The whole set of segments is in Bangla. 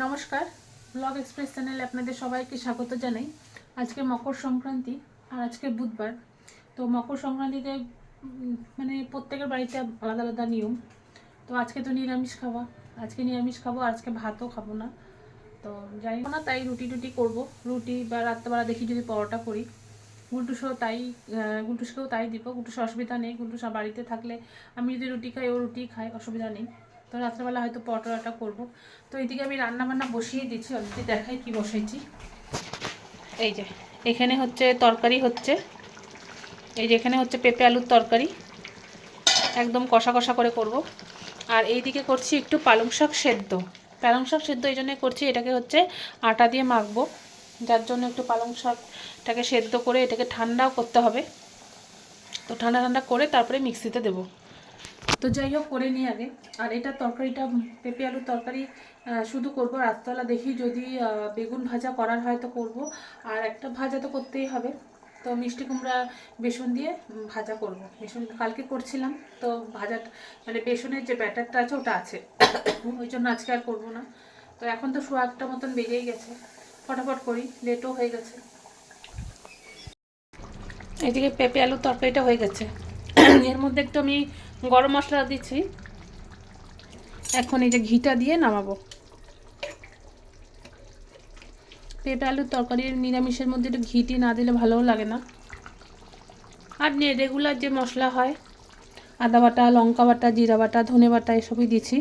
নমস্কার, ব্লগ এক্সপ্রেস চ্যানেলে আপনাদের সবাইকে স্বাগত জানাই। আজকে মকর সংক্রান্তি আর আজকে বুধবার। তো মকর সংক্রান্তিতে মানে প্রত্যেকের বাড়িতে আলাদা আলাদা নিয়ম। তো আজকে তো নিরামিষ খাওয়া। আজকে নিরামিষ খাব আজকে ভাতও খাব না। তো যাই না, তাই রুটি টুটি করব। রুটি বা রাত্রেবেলা দেখি যদি পরোটা করি। গুলটুসও তাই গুলটুসকেও তাই দিব। গুলটুস অসুবিধা নেই। গুলটুস বাড়িতে থাকলে আমি যদি রুটি খাই, ও রুটি খাই অসুবিধা নেই। তো রাত্রেবেলা হয়তো পরোটাটা করব। তো এইদিকে আমি রান্না বান্না বসিয়ে দিচ্ছি, অলরেডি দেখাই কি বসাইছি। এই যে, এখানে হচ্ছে তরকারি হচ্ছে। এই যে, এখানে হচ্ছে পেঁপে আলুর তরকারি। একদম কষা কষা করে করব। আর এইদিকে করছি একটু পালং শাক সেদ্ধ। পালং শাক সেদ্ধ এই জন্যই করছি, এটাকে হচ্ছে আটা দিয়ে মাখবো। যার জন্য একটু পালং শাকটাকে সেদ্ধ করে এটাকে ঠান্ডাও করতে হবে। তো ঠান্ডা ঠান্ডা করে তারপরে মিক্সিতে দেবো। তো যাই হোক, করে নিই আগে। আর এটা তরকারিটা, পেঁপে আলুর তরকারি শুধু করব রাততলা দেখি যদি বেগুন ভাজা করার হয় তো করব। আর একটা ভাজা তো করতেই হবে। তো মিষ্টি কুমড়া, বেসন দিয়ে ভাজা করব। বেসন কালকে করছিলাম, তো ভাজা মানে বেসনের যে ব্যাটারটা আছে, ওটা আছে। ওই জন্য আজকে আর করব না। তো এখন তো শো একটা মতন বেরিয়েই গেছে। ফটাফট করি, লেটও হয়ে গেছে। এদিকে পেঁপে আলুর তরকারিটা হয়ে গেছে। এর মধ্যে একটু আমি গরম মশলা দিচ্ছি। এখন এই যে ঘিটা দিয়ে নামাবো। পেঁপে আলুর তরকারির নিরামিষের মধ্যে একটু ঘিটি না দিলে ভালোও লাগে না। আর রেগুলার যে মশলা হয়, আদা বাটা, লঙ্কা বাটা, জিরা বাটা, ধনে বাটা, এসবই দিচ্ছি।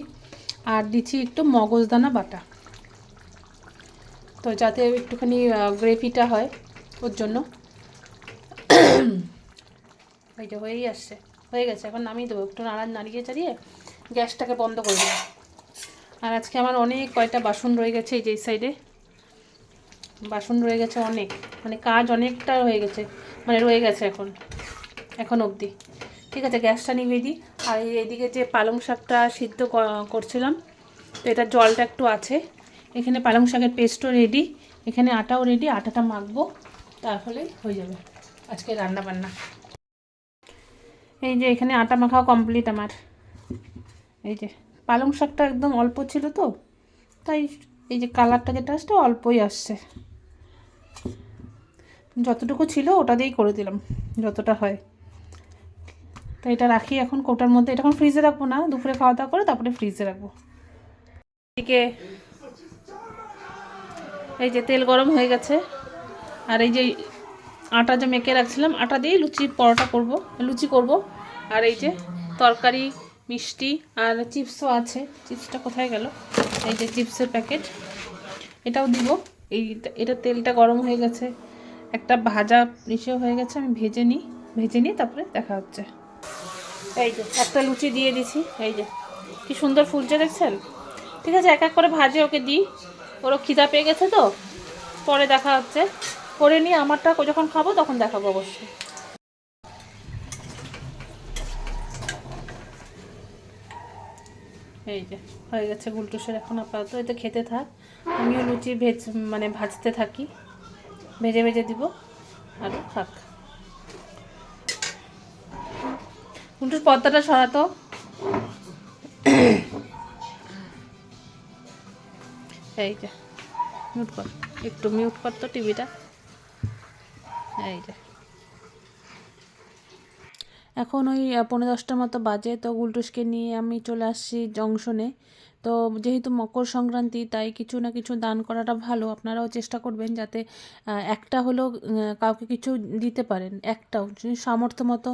আর দিচ্ছি একটু মগজদানা বাটা। তো যাতে একটুখানি গ্রেভিটা হয় ওর জন্য। যে হয়েই আসছে। হয়ে গেছে, এখন নামিয়ে দেবো। একটু নাড়া, নাড়িয়ে চাড়িয়ে গ্যাসটাকে বন্ধ করে দেবো। আর আজকে আমার অনেক কয়টা বাসন রয়ে গেছে এই যে সাইডে বাসন রয়ে গেছে অনেক মানে কাজ অনেকটা হয়ে গেছে মানে রয়ে গেছে এখন এখন অবধি। ঠিক আছে, গ্যাসটা নিভিয়ে দিই। আর এই এইদিকে যে পালং শাকটা সিদ্ধ করছিলাম, তো এটা জলটা একটু আছে। এখানে পালং শাকের পেস্টও রেডি এখানে আটাও রেডি আটাটা মাখবো তাহলেই হয়ে যাবে। আজকে রান্না বান্না এই যে এখানে আটা মাখাও কমপ্লিট আমার। এই যে, পালং শাকটা একদম অল্প ছিল তো, তাই এই যে কালারটা যেটা আসছে অল্পই আসছে। যতটুকু ছিল ওটা দিয়েই করে দিলাম, যতটা হয়। তো এটা রাখি এখন কোটার মধ্যে, এটা এখন ফ্রিজে রাখব না, দুপুরে খাওয়া দাওয়া করে তারপরে ফ্রিজে রাখব। এদিকে এই যে তেল গরম হয়ে গেছে, আর এই যে আটা যে মেখে রাখছিলাম, আটা দিয়ে লুচি পরোটা করব, লুচি করব। আর এই যে তরকারি, মিষ্টি আর চিপসও আছে। চিপসটা কোথায় গেল? এই যে চিপসের প্যাকেট। এটাও দিব। এই এটা তেলটা গরম হয়ে গেছে। একটা ভাজা ইসে হয়ে গেছে, আমি ভেজে নিই। ভেজে নিই তারপরে দেখা হচ্ছে। এই যে একটা লুচি দিয়ে দিছি। এই যে। কি সুন্দর ফুলছে দেখছেন? ঠিক আছে, এক এক করে ভাজে ওকে দিই। ওরও খিদা পেয়ে গেছে তো। পরে দেখা হচ্ছে। করে নিয়ে আমারটা যখন খাব তখন দেখাবো অবশ্যই। এই যে, হয়ে গেছে গুলটুসের এখন আপাতত। এতে খেতে থাক। আমিও লুচি ভেজ মানে ভাজতে থাকি। ভেজে ভেজে দিব। আর থাক। গুলটুস পর্দাটা সরাতো। এই যে মিউট কর। একটু মিউট কর তো টিভিটা এই যে। এখন ওই পনেরো পৌনে দশটার মতো বাজে, তো গুলটুসকে নিয়ে আমি চলে আসছি জংশনে। তো যেহেতু মকর সংক্রান্তি, তাই কিছু না কিছু দান করাটা ভালো। আপনারাও চেষ্টা করবেন যাতে একটা হলেও কাউকে কিছু দিতে পারেন। একটাও সামর্থ্য মতো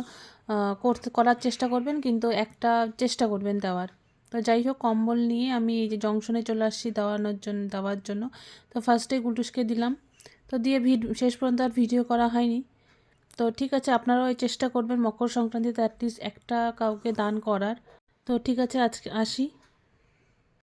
করতে, করার চেষ্টা করবেন, কিন্তু একটা চেষ্টা করবেন দেওয়ার। তো যাই হোক, কম্বল নিয়ে আমি এই যে জংশনে চলে আসছি দেওয়ানোর জন্য, দেওয়ার জন্য। তো ফার্স্টে গুলটুসকে দিলাম। তো দিয়ে ভিড, শেষ পর্যন্ত আর ভিডিও করা হয়নি। তো ঠিক আছে, আপনারাও চেষ্টা করবেন, মকর সংক্রান্তিতে অ্যাটলিস্ট একটা কাউকে দান করার। তো ঠিক আছে, আজকে আসি।